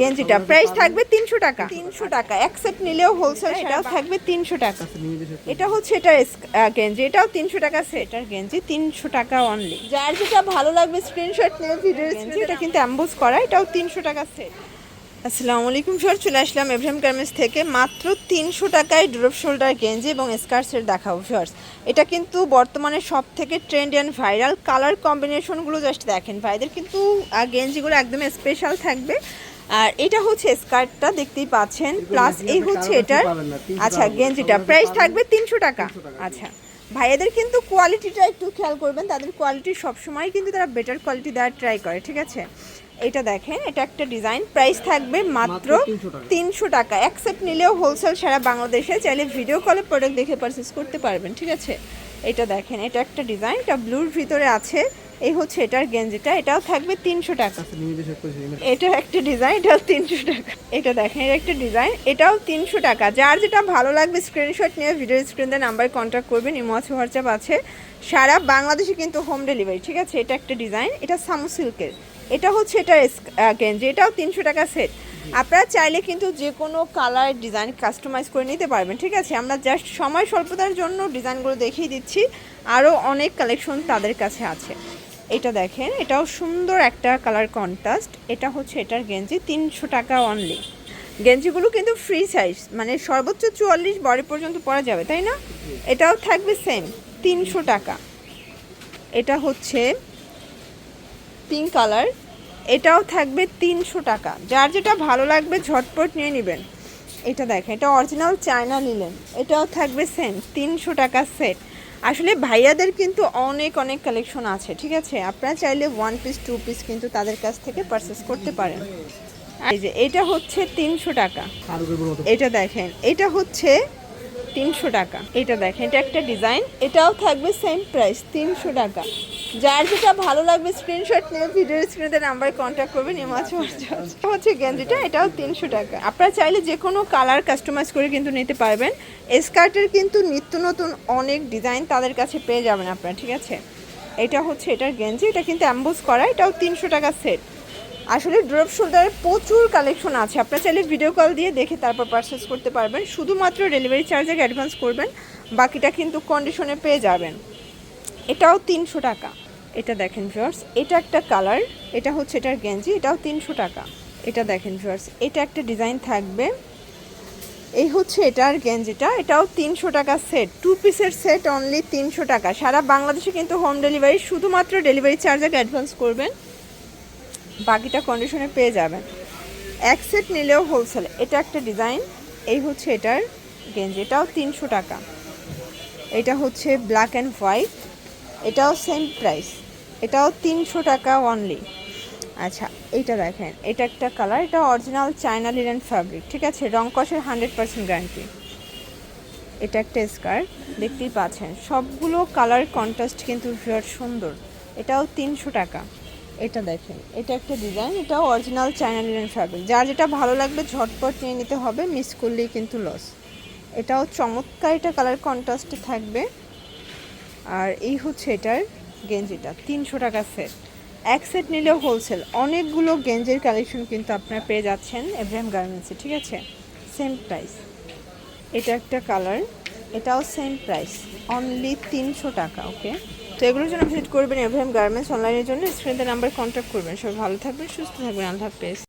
গেঞ্জিটা। প্রাইস থাকবে তিনশো টাকা। তিনশো টাকা। অ্যাকসেপ্ট নিলেও হোলসেল সেটাও থাকবে তিনশো টাকা। এটা হচ্ছে এটার গেঞ্জি। এটাও তিনশো টাকা সেটার গেঞ্জি তিনশো টাকা অনলি যার যেটা ভালো লাগবে স্ক্রিনশট নিয়ে ভিডিও এটা কিন্তু অ্যাম্বোজ করা এটাও তিনশো টাকা সেট আসসালামু আলাইকুম স্যার চলে আসলাম এভরিম গার্মেন্টস থেকে। মাত্র তিনশো টাকায় ড্রপ শোল্ডার গেঞ্জি এবং স্কার্টসের দেখাবো ফার্স এটা কিন্তু বর্তমানে সব থেকে ট্রেন্ড অ্যান্ড ভাইরাল কালার কম্বিনেশনগুলো জাস্ট দেখেন। ভাইদের কিন্তু গেঞ্জিগুলো একদম স্পেশাল থাকবে। আর এটা হচ্ছে স্কার্টটা দেখতেই পাচ্ছেন। প্লাস এই হচ্ছে এটার আচ্ছা গেঞ্জিটা। প্রাইস থাকবে তিনশো টাকা। আচ্ছা ভাইয়াদের কিন্তু কোয়ালিটিটা একটু খেয়াল করবেন তাদের কোয়ালিটি সবসময় কিন্তু তারা বেটার কোয়ালিটি দেওয়ার ট্রাই করে ঠিক আছে? এটা দেখেন এটা একটা ডিজাইন প্রাইস থাকবে মাত্র তিনশো টাকা। অ্যাকসেপ্ট নিলেও হোলসেল সারা বাংলাদেশে চাইলে ভিডিও কলে প্রোডাক্ট দেখে পারচেস করতে পারবেন ঠিক আছে? এটা দেখেন এটা একটা ডিজাইন এটা ব্লুর ভিতরে আছে। এই হচ্ছে এটার গেঞ্জিটা এটাও থাকবে তিনশো টাকা। এটা একটা ডিজাইন এটাও তিনশো টাকা। এটা দেখেন এটা একটা ডিজাইন এটাও তিনশো টাকা। যার যেটা ভালো লাগবে স্ক্রিনশট নিয়ে ভিডিও স্ক্রিনে নাম্বার কন্ট্যাক্ট করবেন ইমো আছে হোয়াটসঅ্যাপ আছে। সারা বাংলাদেশে কিন্তু হোম ডেলিভারি ঠিক আছে? এটা একটা ডিজাইন এটা সামু সিল্কের। এটা হচ্ছে এটা গেঞ্জি এটাও তিনশো টাকা সেট আপনারা চাইলে কিন্তু যে কোনো কালার ডিজাইন কাস্টমাইজ করে নিতে পারবেন ঠিক আছে? আমরা জাস্ট সময় স্বল্পতার জন্য ডিজাইনগুলো দেখিয়ে দিচ্ছি। আরও অনেক কালেকশন তাদের কাছে আছে। এটা দেখেন, এটাও সুন্দর একটা কালার কন্ট্রাস্ট এটা হচ্ছে এটার গেঞ্জি, তিনশো টাকা অনলি গেঞ্জিগুলো কিন্তু ফ্রি সাইজ মানে সর্বোচ্চ চুয়াল্লিশ বডি পর্যন্ত পরা যাবে, তাই না? এটাও থাকবে সেম তিনশো টাকা। এটা হচ্ছে পিঙ্ক কালার এটাও থাকবে তিনশো টাকা। যার যেটা ভালো লাগবে ঝটপট নিয়ে নেবেন। এটা দেখেন, এটা অরিজিনাল চায়না নিলেন এটাও থাকবে সেম তিনশো টাকা সেট আসলে ভাইয়াদের কিন্তু অনেক অনেক কালেকশন আছে, ঠিক আছে? আপনারা চাইলে ওয়ান পিস টু পিস কিন্তু তাদের কাছ থেকে পারচেস করতে পারেন। এই যে, এটা হচ্ছে তিনশো টাকা। এটা দেখেন, এটা হচ্ছে তিনশো টাকা। এটা দেখেন, এটা একটা ডিজাইন এটাও থাকবে সেম প্রাইস তিনশো টাকা। যার যেটা ভালো লাগবে স্ক্রিনশট নিয়ে ভিডিওর স্ক্রিনে নাম্বারে কন্ট্যাক্ট করবেন এমাচ হচ্ছে গেঞ্জিটা এটাও তিনশো টাকা। আপনারা চাইলে যে কোনো কালার কাস্টমাইজ করে কিন্তু নিতে পারবেন। স্কার্টের কিন্তু নিত্য নতুন অনেক ডিজাইন তাদের কাছে পেয়ে যাবেন আপনারা, ঠিক আছে? এটা হচ্ছে এটার গেঞ্জি এটা কিন্তু অ্যাম্বোজ করা, এটাও তিনশো টাকা সেট আসলে ড্রপ শোল্ডারের প্রচুর কালেকশন আছে। আপনারা চাইলে ভিডিও কল দিয়ে দেখে তারপর পারচেস করতে পারবেন। শুধুমাত্র ডেলিভারি চার্জ আগে অ্যাডভান্স করবেন, বাকিটা কিন্তু কন্ডিশনে পেয়ে যাবেন। এটাও তিনশো টাকা। এটা দেখেন ভিউয়ার্স এটা একটা কালার এটা হচ্ছে এটার গেঞ্জি, এটাও তিনশো টাকা। এটা দেখেন ভিউয়ার্স এটা একটা ডিজাইন থাকবে। এই হচ্ছে এটার গেঞ্জিটা, এটাও তিনশো টাকা সেট টু পিসের সেট অনলি তিনশো টাকা। সারা বাংলাদেশে কিন্তু হোম ডেলিভারি শুধুমাত্র ডেলিভারি চার্জ আগে অ্যাডভান্স করবেন। বাকিটা কন্ডিশনে পেয়ে যাবেন। এক সেট নিলেও হোলসেল এটা একটা ডিজাইন এই হচ্ছে এটার গেঞ্জি, এটাও তিনশো টাকা। এটা হচ্ছে ব্ল্যাক অ্যান্ড হোয়াইট এটাও সেম প্রাইস এটাও তিনশো টাকা অনলি আচ্ছা এটা দেখেন, এটা একটা কালার এটা অরিজিনাল চায়না লিলেন ফ্যাব্রিক ঠিক আছে? রং কষের হান্ড্রেড পার্সেন্ট গ্যারান্টি এটা একটা স্কার্ট দেখতেই পাচ্ছেন। সবগুলো কালার কন্ট্রাস্ট কিন্তু ভীষণ সুন্দর। এটাও তিনশো টাকা। এটা দেখেন, এটা একটা ডিজাইন এটাও অরিজিনাল চায়না লিলেন ফ্যাব্রিক যার যেটা ভালো লাগবে, ঝটপট নিয়ে নিতে হবে মিস করলেই কিন্তু লস এটাও চমৎকার এটা কালার কন্ট্রাস্টে থাকবে। আর এই হচ্ছে এটার গেঞ্জিটা, তিনশো টাকা সেট এক সেট নিলেও হোলসেল অনেকগুলো গেঞ্জের কালেকশন কিন্তু আপনারা পেয়ে যাচ্ছেন এভরিএম গার্মেন্টসে ঠিক আছে? সেম প্রাইস এটা একটা কালার এটাও সেম প্রাইস অনলি তিনশো টাকা ওকে তো এগুলোর জন্য ভিজিট করবেন এভরিএম গার্মেন্টস অনলাইনের জন্য। স্ক্রিনের নাম্বার কন্ট্যাক্ট করবেন। সবাই ভালো থাকবেন, সুস্থ থাকবেন। আল্লাহ হাফেজ।